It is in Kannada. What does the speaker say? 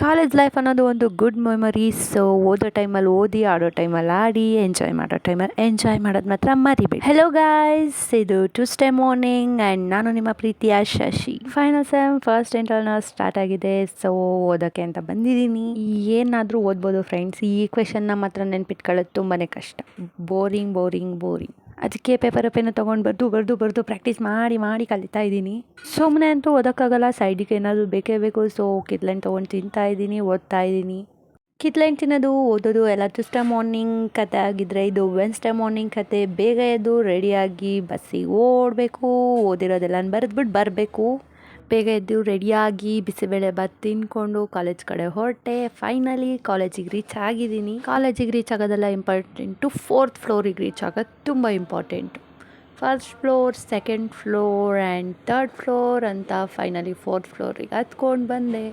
ಕಾಲೇಜ್ ಲೈಫ್ ಅನ್ನೋದು ಒಂದು ಗುಡ್ ಮೆಮೊರೀಸ್. ಓದೋ ಟೈಮಲ್ಲಿ ಓದಿ, ಆಡೋ ಟೈಮಲ್ಲಿ ಆಡಿ ಎಂಜಾಯ್ ಮಾಡೋ ಟೈಮಲ್ಲಿ ಎಂಜಾಯ್ ಮಾಡೋದು ಮಾತ್ರ ಮರಿಬೇಡಿ. ಹೆಲೋ ಗಾಯ್ಸ್ ಇದು ಟ್ಯೂಸ್ಡೇ ಮಾರ್ನಿಂಗ್ ಆ್ಯಂಡ್ ನಾನು ನಿಮ್ಮ ಪ್ರೀತಿಯ Shashi. Final sem first internal start ಆಗಿದೆ. ಸೊ ಓದೋಕ್ಕೆ ಅಂತ ಬಂದಿದ್ದೀನಿ. ಏನಾದರೂ ಓದ್ಬೋದು ಫ್ರೆಂಡ್ಸ್ ಈ ಕ್ವೆಶನ್ನ ಮಾತ್ರ ನೆನ್ಪಿಟ್ಕೊಳ್ಳೋದು ತುಂಬಾ ಕಷ್ಟ. ಬೋರಿಂಗ್ ಬೋರಿಂಗ್ ಬೋರಿಂಗ್ ಅದಕ್ಕೆ ಪೇಪರ್ ಪೆನ್ನು ತೊಗೊಂಡು ಬರೆದು ಬರೆದು ಬರೆದು ಪ್ರಾಕ್ಟೀಸ್ ಮಾಡಿ ಮಾಡಿ ಕಲಿತಾ ಇದ್ದೀನಿ. ಸುಮ್ಮನೆ ಅಂತೂ ಓದೋಕ್ಕಾಗಲ್ಲ ಸೈಡಿಗೆ ಏನಾದರೂ ಬೇಕೇ ಬೇಕು. ಸೊ ಕಿತ್ಲೈನ್ ತೊಗೊಂಡು ತಿಂತಾ ಇದ್ದೀನಿ, ಓದ್ತಾ ಇದ್ದೀನಿ. ಕಿತ್ಲೈನ್ ತಿನ್ನೋದು, ಓದೋದು ಎಲ್ಲ ಟ್ಯೂಸ್ಡೇ ಮಾರ್ನಿಂಗ್ ಕತೆ ಆಗಿದ್ರೆ ಇದು ವೆನ್ಸ್ಡೇ ಮಾರ್ನಿಂಗ್ ಕತೆ ಬೇಗ ಎದ್ದು ರೆಡಿಯಾಗಿ ಬಸ್ಸಿಗೆ ಓಡಬೇಕು. ಓದಿರೋದೆಲ್ಲ ಬರೆದ್ಬಿಟ್ಟು ಬರಬೇಕು. ಬೇಗ ಎದ್ದು ರೆಡಿಯಾಗಿ ಬಿಸಿಬೇಳೆ ಬಾತ್ ತಿನ್ಕೊಂಡು ಕಾಲೇಜ್ ಕಡೆ ಹೊರಟೆ. ಫೈನಲಿ ಕಾಲೇಜಿಗೆ ರೀಚ್ ಆಗಿದ್ದೀನಿ. ಕಾಲೇಜಿಗೆ ರೀಚ್ ಆಗೋದೆಲ್ಲ ಇಂಪಾರ್ಟೆಂಟು ಫೋರ್ತ್ ಫ್ಲೋರಿಗೆ ರೀಚ್ ಆಗೋದು ತುಂಬ important first floor second floor and third floor ಅಂತ ಫೈನಲಿ ಫೋರ್ತ್ ಫ್ಲೋರಿಗೆ ಹತ್ಕೊಂಡು ಬಂದೆ.